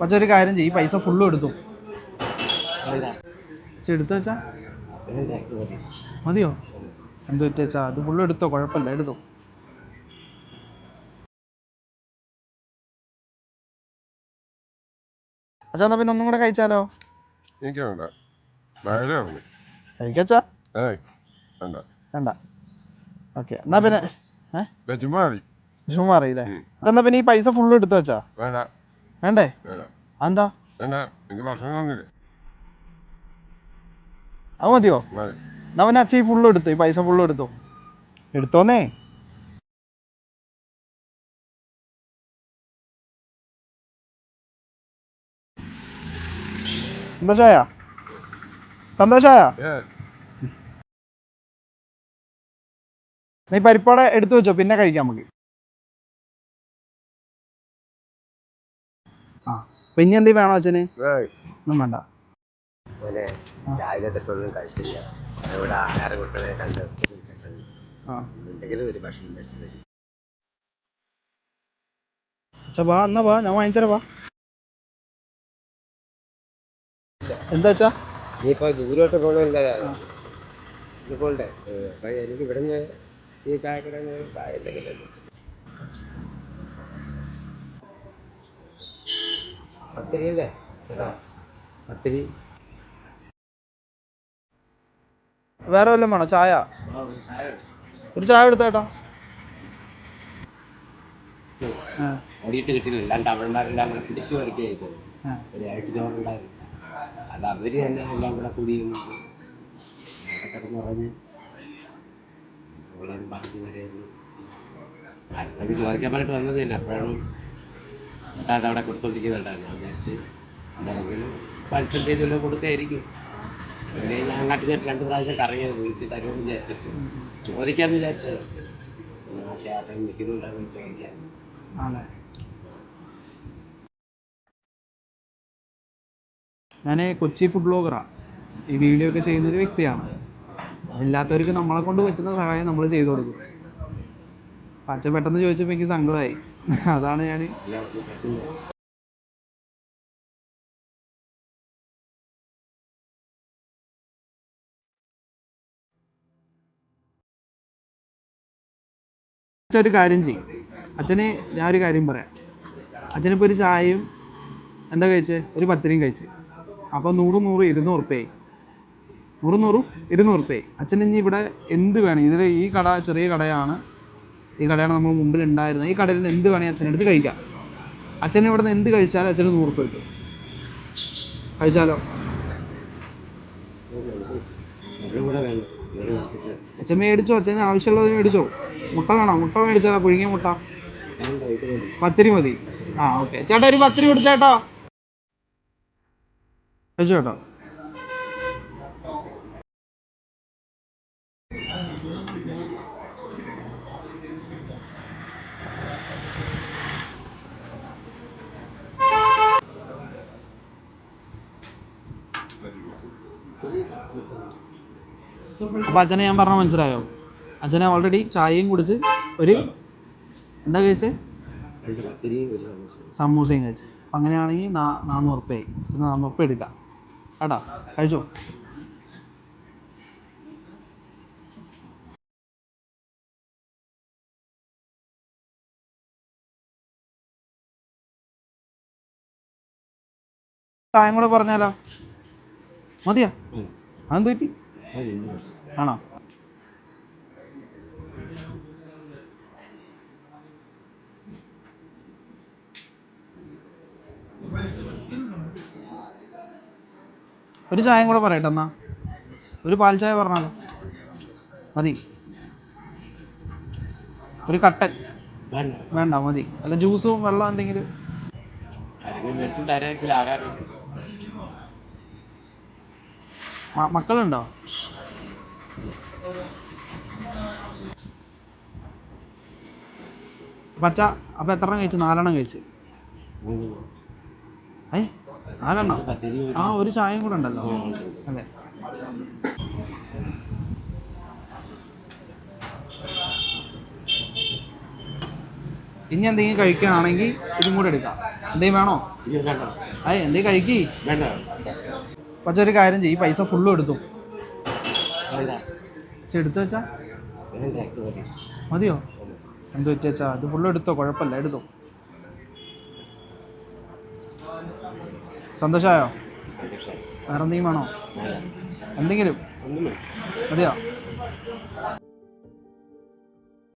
പക്ഷെ ഒരു കാര്യം ചെയ്യും ഈ പൈസ ഫുള്ളും എടുത്തു. എടുത്തു വെച്ചാ മതിയോ? എന്ത് വെച്ചാ അത് ഫുള്ളും എടുത്തോ? കുഴപ്പമില്ല എടുത്തു. അച്ഛാ എന്നാ പിന്നെ ഒന്നും കൂടെ കഴിച്ചാലോ? എനിക്ക് വേണ്ട വയലാണ് കഴിക്കച്ചാ ഏയ് വേണ്ട. വേണ്ട. ഓക്കെ എന്നാ പിന്നെ ഏഹ് അറിയില്ലേ അതെന്നാ പിന്നെ ഈ പൈസ ഫുള്ള് എടുത്തു വെച്ചാ വേണ്ട. വേണ്ടേ? എന്താ അത് മതിയോ? പിന്നെ അച്ഛൻ ഈ എടുത്തു ഈ പൈസ ഫുള്ള് എടുത്തു? എടുത്തോന്നേ. സന്തോഷായ? സന്തോഷായ? നീ പരിപ്പാടെ എടുത്തു വെച്ചോ പിന്നെ കഴിക്കാം നമുക്ക്. പിന്നെ എന്തെങ്കിലും വേണോ അച്ഛന്? ഒന്നും വേണ്ട. രാവിലെ തൊട്ടൊന്നും കഴിച്ചില്ല. ഇവിടെ ആഹാരം കൊണ്ടത് കണ്ട് ആ. എന്തെങ്കിലും ഒരു ഭക്ഷണം കഴിച്ചത് അച്ഛാ വാ എന്നാ വാ ഞാൻ വാങ്ങിത്തരാ വാ. എന്താ അച്ഛാ? ദൂരോട്ട് പോകണമില്ല ഇത് പോകണ്ടേ അപ്പം എനിക്ക് ഇവിടുന്ന് ഈ ചായക്കട ചായ എന്തെങ്കിലും പത്തിരി അല്ലേ പത്തിരി. വേറെ വല്ലതും വേണോ? ചായ? ഒരു ചായ എടുത്തേട്ടാ ഓടിയിട്ട് കിട്ടിയില്ല. എല്ലാം തമിഴന്മാരെല്ലാം കൂടെ പിടിച്ചു വരയ്ക്കുക ചെയ്തത്. ആ. ഒരായിട്ട് ചോറുണ്ടായിരുന്നു അത് അവർ തന്നെ എല്ലാം കൂടെ കൂടി കിടന്ന് പറഞ്ഞ് ഉള്ളത് ബാക്കി വരെയായിരുന്നു അപ്പോഴേക്ക് ചോദിക്കാൻ പറഞ്ഞിട്ട് വന്നതല്ല അപ്പോഴാണ് അത് അവിടെ കൊടുത്തോണ്ടിരിക്കുന്നുണ്ടായിരുന്നു. ഞാൻ വിചാരിച്ച് എന്തെങ്കിലും പലിശ ചെയ്തല്ലോ കൊടുക്കായിരിക്കും. പിന്നെ ഞാൻ അങ്ങോട്ട് രണ്ട് പ്രാവശ്യം കറങ്ങിയത് വിളിച്ച് തരുമെന്ന് വിചാരിച്ചിട്ട് ചോദിക്കാമെന്ന് വിചാരിച്ചത്. ചേട്ടൻ നിൽക്കുന്നുണ്ടാകും ചോദിക്കാൻ ഞാൻ കൊച്ചി ഫുഡ് ബ്ലോഗറാണ് ഈ വീഡിയോ ഒക്കെ ചെയ്യുന്നൊരു വ്യക്തിയാണ്. ഇല്ലാത്തവർക്ക് നമ്മളെ കൊണ്ട് പറ്റുന്ന സഹായം നമ്മൾ ചെയ്തു കൊടുക്കും. അപ്പം അച്ഛൻ പെട്ടെന്ന് ചോദിച്ചപ്പോൾ എനിക്ക് സങ്കടമായി. അതാണ് ഞാൻ ഒരു കാര്യം ചെയ്യും. അച്ഛന് ഞാൻ ഒരു കാര്യം പറയാം. അച്ഛനിപ്പോൾ ഒരു ചായയും എന്താ കഴിച്ചേ? ഒരു പത്തിരിയും കഴിച്ച്. അപ്പോൾ നൂറ് നൂറ് ഇരുന്നൂറ് ഉറുപ്പ്യായി. നൂറ് നൂറും ഇരുന്നൂറ് ഉറുപ്പ്യായി. അച്ഛൻ ഇനി ഇവിടെ എന്ത് വേണം? ഇതിൽ ഈ കട ചെറിയ കടയാണ്. ഈ കടയാണ് നമ്മൾ മുമ്പിൽ ഉണ്ടായിരുന്നത് ഈ കടയിൽ നിന്ന് എന്ത് വേണമെങ്കിൽ അച്ഛനെടുത്ത് കഴിക്കാം. അച്ഛൻ ഇവിടെ നിന്ന് എന്ത് കഴിച്ചാലും അച്ഛന് നൂറ് രൂപ കിട്ടും. കഴിച്ചാലോ? അച്ഛൻ മേടിച്ചോ? അച്ഛന് ആവശ്യമുള്ളത് മേടിച്ചോ? മുട്ട വേണോ? മുട്ട മേടിച്ചാലോ? പുഴുങ്ങിയ മുട്ട? പത്തിരി മതി. ആ ഓക്കെ. ചേട്ടാ ഒരു പത്തിരി കൊടുത്തേട്ടോ കഴിച്ചോ അപ്പൊ അച്ഛനെ ഞാൻ പറഞ്ഞ മനസ്സിലായോ? അച്ഛനെ ഓൾറെഡി ചായയും കുടിച്ച് ഒരു എന്താ കഴിച്ചേ? സമൂസയും കഴിച്ചു. അപ്പം അങ്ങനെയാണെങ്കിൽ നാനൂറ് ഉറുപ്പ്യായി നാനൂറ് ഉറുപ്പ്യ എടുക്കാം. കേട്ടോ? കഴിച്ചോ? ചായം കൂടെ പറഞ്ഞാലോ? മതിയോ. അതെന്ത് പറ്റി? ആണോ? ഒരു ചായം കൂടെ പറയട്ടെ എന്നാ. ഒരു പാൽ ചായ പറഞ്ഞാലോ. മതി. ഒരു കട്ടൻ. വേണ്ട. മതി. അല്ല ജ്യൂസും വെള്ളം എന്തെങ്കിലും. ആഹാരം മക്കളുണ്ടോ? പച്ച അപ്പം എത്ര എണ്ണം കഴിച്ചു? നാലെണ്ണം കഴിച്ചു. ഏ? നാലെണ്ണം? ആ ഒരു ചായയും കൂടെ ഉണ്ടല്ലോ. അതെ. ഇനി എന്തെങ്കിലും കഴിക്കുകയാണെങ്കിൽ ഇതും കൂടെ എടുക്കാം. എന്തെങ്കിലും വേണോ? അയ്യ എന്തെങ്കിലും കഴിക്കി. വേണ്ട. പക്ഷെ ഒരു കാര്യം ചെയ്യും ഈ പൈസ ഫുള്ളും എടുത്തു. എടുത്തു വെച്ചാ? മതിയോ? എന്ത് വെച്ചാ? അത് ഫുള്ളും എടുത്തോ? കുഴപ്പമില്ല എടുത്തോ. സന്തോഷമായോ വേറെന്തെങ്കിലും വേണോ? എന്തെങ്കിലും? മതിയോ?